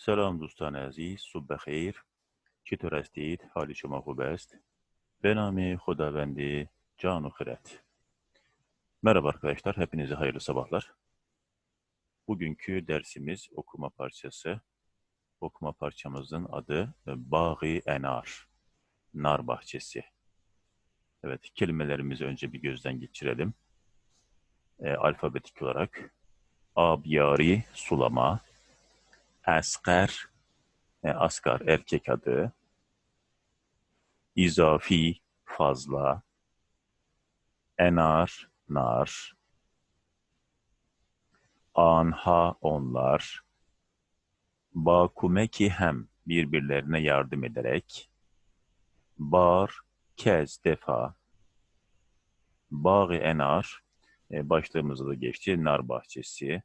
سلام دوستان عزیز صبح بخیر چطور هستید حال شما خوب است به نام خداوند can و خرد Merhaba arkadaşlar, hepinize hayırlı sabahlar. Bugünkü dersimiz okuma parçası. Okuma parçamızın adı Bağı Enar, Nar Bahçesi. Evet, kelimelerimizi önce bir gözden geçirelim. E, alfabetik olarak Abyari, sulama, Esker, e, asgar erkek adı, izafi fazla, enar nar, anha onlar, bakumeki hem birbirlerine yardım ederek, bar kez defa, bağı enar. E, başlığımızda da geçti. Nar bahçesi,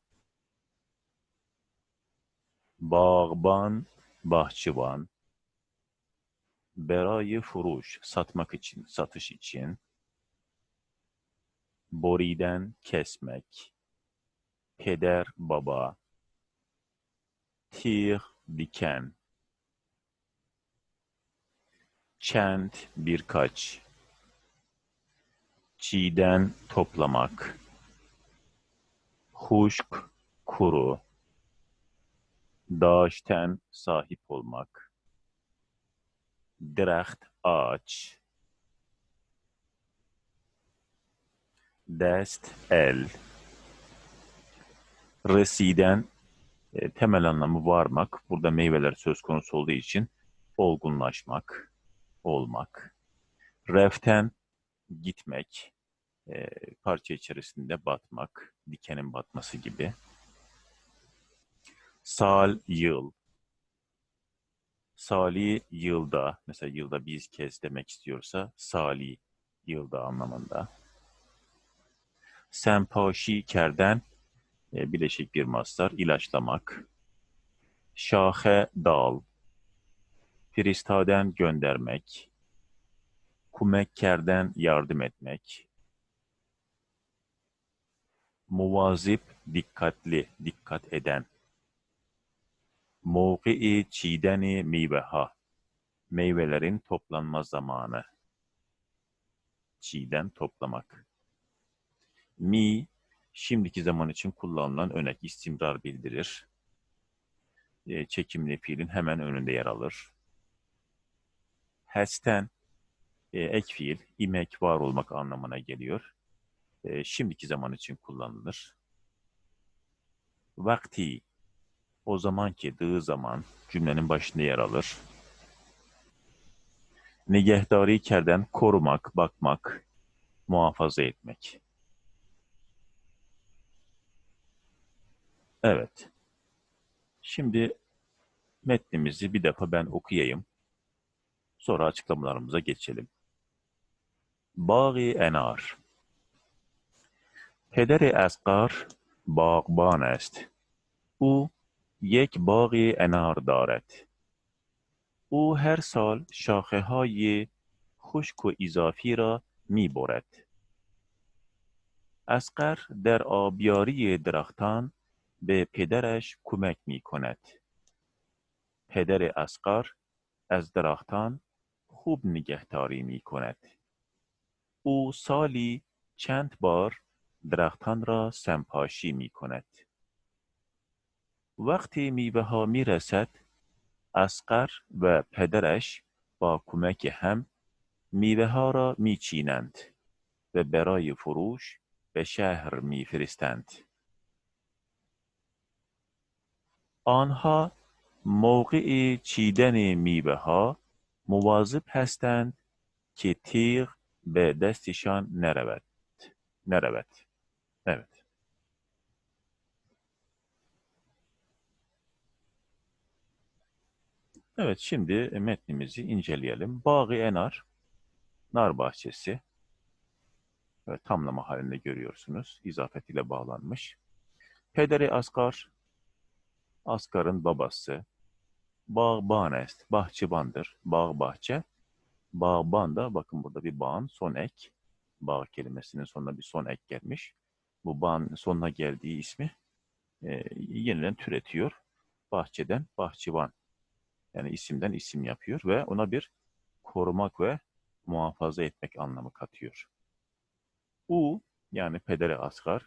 bağban bahçıvan, berayı furuş, satmak için, satış için, boriden kesmek, peder baba, tih diken, çent birkaç, çiğden toplamak, huşk kuru, dağışten sahip olmak, Diraht ağaç, dest el, residen e, temel anlamı varmak. Burada meyveler söz konusu olduğu için olgunlaşmak, olmak. Reften gitmek, e, parça içerisinde batmak, dikenin batması gibi. Sal, yıl. Sali yılda, mesela yılda bir kez demek istiyorsa sali yılda anlamında. Sempaşi kerden e, bileşik bir mastar ilaçlamak. Şahe dal. Firistaden göndermek. Kumekkerden yardım etmek. Muvazip dikkatli, dikkat eden. Mevkii çiğdeni meyveha. Meyvelerin toplanma zamanı. Çiğden toplamak. Mi, şimdiki zaman için kullanılan önek istimrar bildirir. E, çekimli fiilin hemen önünde yer alır. Hesten, e, ek fiil, imek, var olmak anlamına geliyor. E, şimdiki zaman için kullanılır. Vakti, o zamanki dığı zaman cümlenin başında yer alır. Nigehdari kerden korumak, bakmak, muhafaza etmek. Evet. Şimdi metnimizi bir defa ben okuyayım. Sonra açıklamalarımıza geçelim. Bağı enar. Pederi eskar bağban est. Bu یک باغ انار دارد. او هر سال شاخه های خشک و اضافی را می برد. اسقر در آبیاری درختان به پدرش کمک می کند. پدر اسقر از درختان خوب نگهداری می کند. او سالی چند بار درختان را سمپاشی می کند. وقتی میوه ها می رسد، اسقر و پدرش با کمک هم میوه ها را می چینند و برای فروش به شهر می فرستند. آنها موقع چیدن میوه ها مواظب هستند که تیغ به دستشان نرود. نرود. Evet. Evet, şimdi metnimizi inceleyelim. Bağı Enar, nar bahçesi. Evet, tamlama halinde görüyorsunuz. İzafet ile bağlanmış. Pederi Asgar, Asgar'ın babası. Bağban est, bahçıvandır. Bağ bahçe. Bağban da bakın burada bir bağın son ek. Bağ kelimesinin sonuna bir son ek gelmiş. Bu bağın sonuna geldiği ismi e, yeniden türetiyor. bahçeden bahçıvan. Yani isimden isim yapıyor ve ona bir korumak ve muhafaza etmek anlamı katıyor. U yani pedere asgar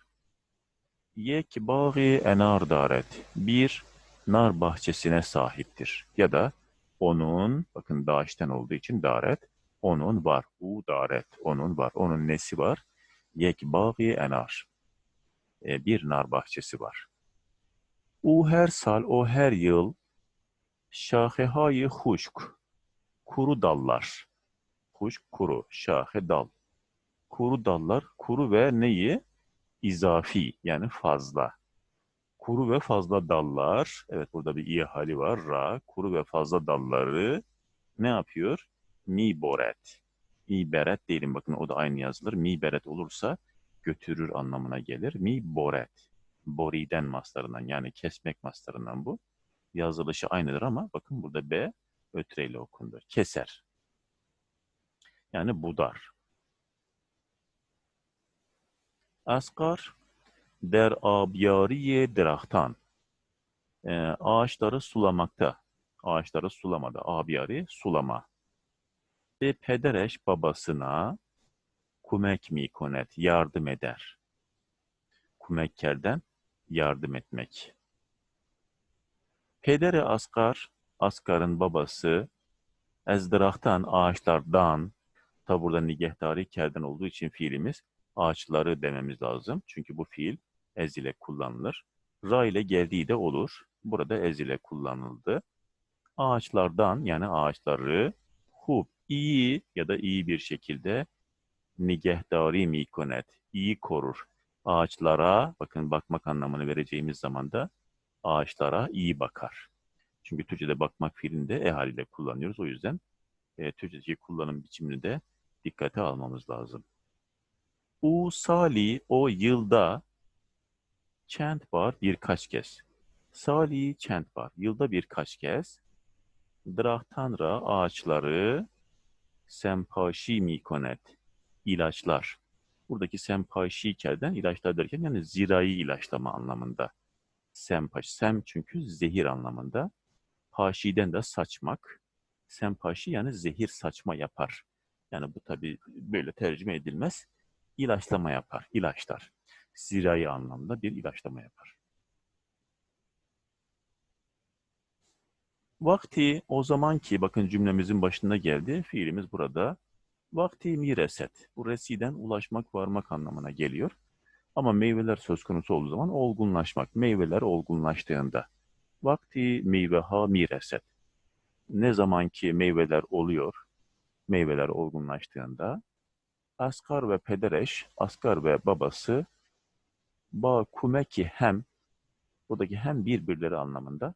yek bağı enar daret bir nar bahçesine sahiptir. Ya da onun bakın daşten olduğu için daret onun var. U daret onun var. Onun nesi var? Yek bağı enar. E, bir nar bahçesi var. U her sal, o her yıl şahehayı huşk, kuru dallar. Huşk, kuru, şahe dal. Kuru dallar, kuru ve neyi? İzafi, yani fazla. Kuru ve fazla dallar, evet burada bir iyi hali var, ra, kuru ve fazla dalları ne yapıyor? Mi boret. Mi beret değilim bakın o da aynı yazılır. Mi beret olursa götürür anlamına gelir. Mi boret. Boriden maslarından yani kesmek maslarından bu. Yazılışı aynıdır ama bakın burada B ötreyle okundu. Keser. Yani budar. Asgar der abyariye derahtan. E, ağaçları sulamakta. Ağaçları sulamada. Abyari sulama. Ve pedereş babasına kumek mikonet yardım eder. Kumekkerden yardım etmek. Pederi Asgar, Asgar'ın babası, ezdirahtan, ağaçlardan, tabi burada nigehtari kerden olduğu için fiilimiz ağaçları dememiz lazım. Çünkü bu fiil ez ile kullanılır. Ra ile geldiği de olur. Burada ez ile kullanıldı. Ağaçlardan yani ağaçları hub iyi ya da iyi bir şekilde nigehdari mikonet iyi korur. Ağaçlara bakın bakmak anlamını vereceğimiz zaman da ağaçlara iyi bakar. Çünkü Türkçe'de bakmak fiilinde e haliyle kullanıyoruz. O yüzden e, Türkçedeki kullanım biçimini de dikkate almamız lazım. U sali o yılda çent var birkaç kez. Sali çent var. Yılda birkaç kez. Drahtanra ağaçları sempaşi mikonet ilaçlar. Buradaki sempaşi kelden ilaçlar derken yani zirai ilaçlama anlamında. Sempaş. Sem çünkü zehir anlamında. Paşiden de saçmak. Sempaşi yani zehir saçma yapar. Yani bu tabi böyle tercüme edilmez. İlaçlama yapar. ilaçlar. Zirai anlamda bir ilaçlama yapar. Vakti o zaman ki bakın cümlemizin başında geldi. Fiilimiz burada. Vakti mireset. Bu residen ulaşmak, varmak anlamına geliyor. Ama meyveler söz konusu olduğu zaman olgunlaşmak. Meyveler olgunlaştığında. Vakti meyveha mireset. Ne zaman ki meyveler oluyor, meyveler olgunlaştığında Asgar ve Pedereş, Asgar ve babası ba kumeki hem buradaki hem birbirleri anlamında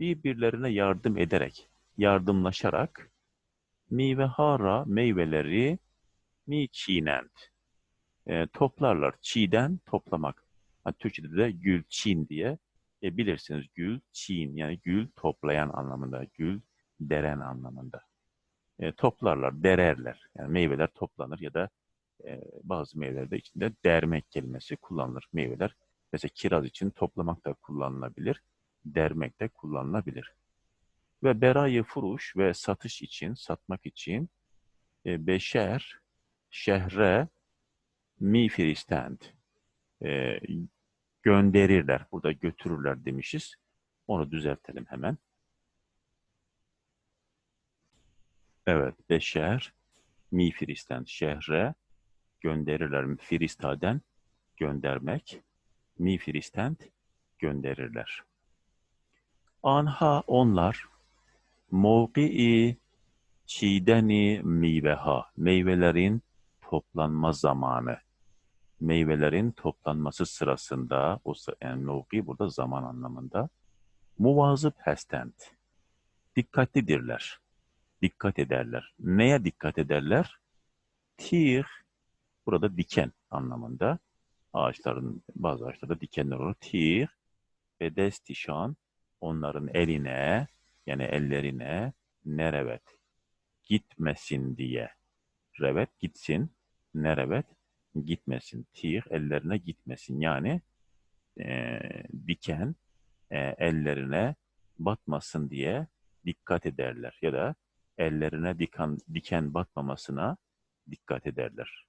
birbirlerine yardım ederek, yardımlaşarak meyvehara meyveleri mi çiğnent e, toplarlar. Çiğden toplamak. Yani Türkçe'de de gül çiğn diye e, bilirsiniz. Gül çiğn yani gül toplayan anlamında. Gül deren anlamında. E, toplarlar, dererler. Yani meyveler toplanır ya da e, bazı meyvelerde içinde dermek kelimesi kullanılır. Meyveler mesela kiraz için toplamak da kullanılabilir. Dermek de kullanılabilir. Ve berayı furuş ve satış için, satmak için e, beşer, şehre, mi firistend e, gönderirler. Burada götürürler demişiz. Onu düzeltelim hemen. Evet, beşer, mi firistend şehre gönderirler. Firistaden göndermek, mi firistend gönderirler. Anha onlar Mevki'i çiğdeni meyveha, meyvelerin toplanma zamanı. Meyvelerin toplanması sırasında, o yani mevki burada zaman anlamında, muvazıp hestent, dikkatlidirler, dikkat ederler. Neye dikkat ederler? Tih, burada diken anlamında. Ağaçların, bazı ağaçlarda dikenler olur. Tih ve destişan, onların eline, yani ellerine ne revet gitmesin diye. Revet gitsin, ne revet gitmesin. Tih ellerine gitmesin. Yani e, diken e, ellerine batmasın diye dikkat ederler ya da ellerine diken, diken batmamasına dikkat ederler.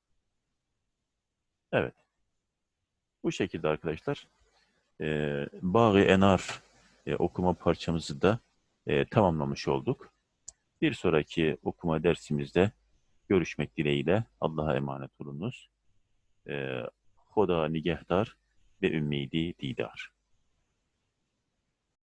Evet. Bu şekilde arkadaşlar e, Bağı Enar e, okuma parçamızı da e, tamamlamış olduk. Bir sonraki okuma dersimizde görüşmek dileğiyle Allah'a emanet olunuz. خدا نگهدار به امیدی دیدار.